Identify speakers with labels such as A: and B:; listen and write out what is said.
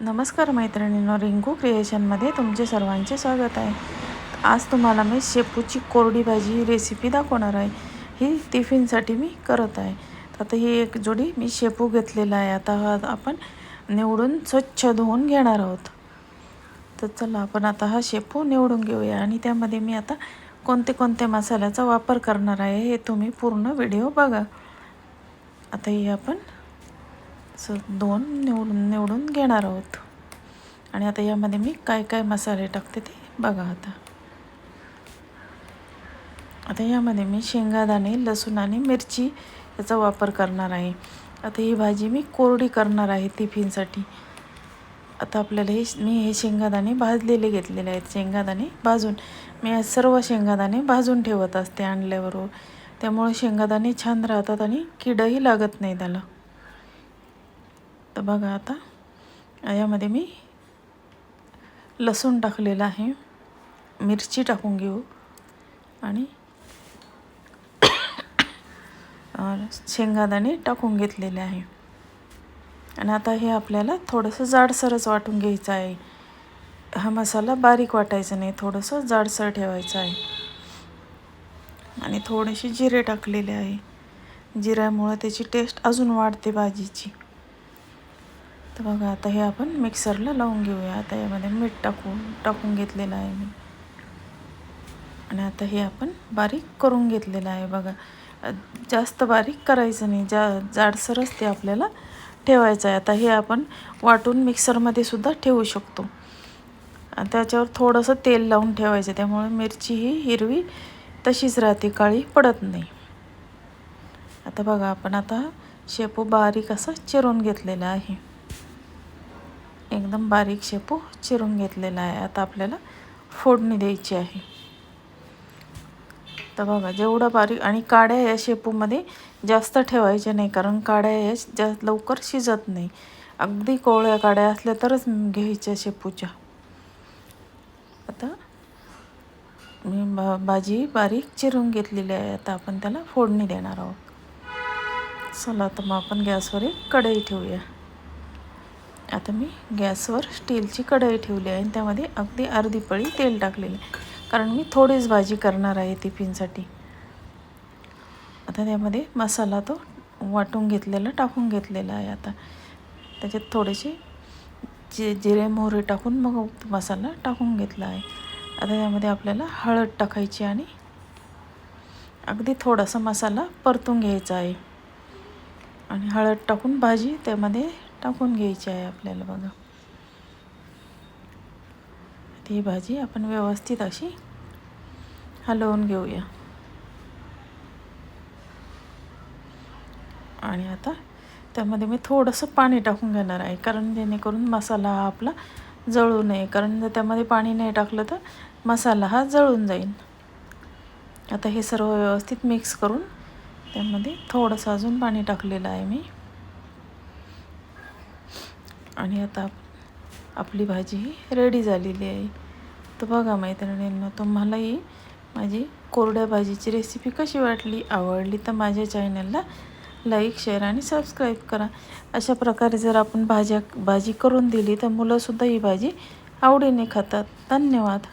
A: नमस्कार मैत्रिणींनो रिंकू क्रिएशनमध्ये तुमचे सर्वांचे स्वागत आहे. आज तुम्हाला मी शेपूची कोरडी भाजी रेसिपी दाखवणार आहे. ही टिफिनसाठी मी करत आहे. आता ही एक जोडी मी शेपू घेतलेला आहे. आता हा आपण निवडून स्वच्छ धुवून घेणार आहोत. तर चला आपण आता हा शेपू निवडून घेऊया आणि त्यामध्ये मी आता कोणते कोणते मसाल्याचा वापर करणार आहे हे तुम्ही पूर्ण व्हिडिओ बघा. आता ही आपण स दोन निवडून निवडून घेणार आहोत. आणि आता यामध्ये मी काय काय मसाले टाकते ते बघा आता. आता यामध्ये मी शेंगादाणे लसूण आणि मिरची याचा वापर करणार आहे. आता ही भाजी मी कोरडी करणार आहे टिफिनसाठी. आता आपल्याला हे मी हे शेंगादाणे भाजलेले घेतलेले आहेत. शेंगादाणे भाजून मी सर्व शेंगादाणे भाजून ठेवत असते आणल्यावर त्यामुळे शेंगादाणे छान राहतात आणि किडही लागत नाही त्याला. बघा आता. यामध्ये मी लसूण टाकलेलं आहे. मिरची टाकून घेऊ. आणि शेंगादाणे टाकून घेतलेले आहे. आणि आता हे आपल्याला थोडंसं जाडसरच वाटून घ्यायचं आहे. हा मसाला बारीक वाटायचा नाही थोडंसं जाडसर ठेवायचं आहे. आणि थोडेसे जिरे टाकलेले आहे. जिऱ्यामुळं त्याची टेस्ट अजून वाढते भाजीची. तर बघा आता हे आपण मिक्सरला लावून घेऊया. आता यामध्ये मीठ टाकून टाकून घेतलेलं आहे मी. आणि आता हे आपण बारीक करून घेतलेलं आहे बघा. जास्त बारीक करायचं नाही. जा जाडसरच ते आपल्याला ठेवायचं आहे. आता हे आपण वाटून मिक्सरमध्ये सुद्धा ठेवू शकतो. त्याच्यावर थोडंसं तेल लावून ठेवायचं त्यामुळे मिरची ही हिरवी तशीच राहते. काळी पडत नाही. आता बघा आपण आता शेपू बारीक असा चिरून घेतलेला आहे. एकदम बारीक शेपू चिरून घेतलेला आहे. आता आपल्याला फोडणी द्यायची आहे. तर बघा जेवढं बारीक आणि काड्या या शेपूमध्ये जास्त ठेवायच्या नाही कारण काड्या या जास्त लवकर शिजत नाही. अगदी कोवळ्या काड्या असल्या तरच घ्यायच्या शेपूच्या. आता मी बा भाजी बारीक चिरून घेतलेली आहे. आता आपण त्याला फोडणी देणार आहोत. चला तर मग आपण गॅसवर एक कढई ठेवूया. आता मी गॅसवर स्टीलची कढई ठेवली आहे आणि त्यामध्ये अगदी अर्धी पळी तेल टाकलेले कारण मी थोडीच भाजी करणार आहे टिफिनसाठी. आता त्यामध्ये मसाला तो वाटून घेतलेला टाकून घेतलेला आहे आता. त्याच्यात थोडेसे जे जिरे मोहरे टाकून मग मसाला टाकून घेतला आहे. आता त्यामध्ये आपल्याला हळद टाकायची आणि अगदी थोडासा मसाला परतून घ्यायचा आहे. आणि हळद टाकून भाजी त्यामध्ये टाकून घ्यायची आहे आपल्याला बघा. ती भाजी आपण व्यवस्थित अशी हलवून घेऊया. आणि आता त्यामध्ये मी थोडंसं पाणी टाकून घेणार आहे कारण जेणेकरून मसाला हा आपला जळू नये. कारण जर त्यामध्ये पाणी नाही टाकलं तर मसाला हा जळून जाईल आता हे सर्व व्यवस्थित मिक्स करून त्यामध्ये थोडंसं अजून पाणी टाकलेलं आहे मी. आणि आता आपली भाजी ही रेडी झालेली आहे. तर बघा मैत्रिणींना तुम्हालाही माझी कोरड्या भाजीची रेसिपी कशी वाटली आवडली तर माझ्या चॅनलला लाईक शेअर आणि सबस्क्राईब करा. अशा प्रकारे जर आपण भाज्या भाजी करून दिली तर मुलंसुद्धा ही भाजी आवडीने खातात. धन्यवाद.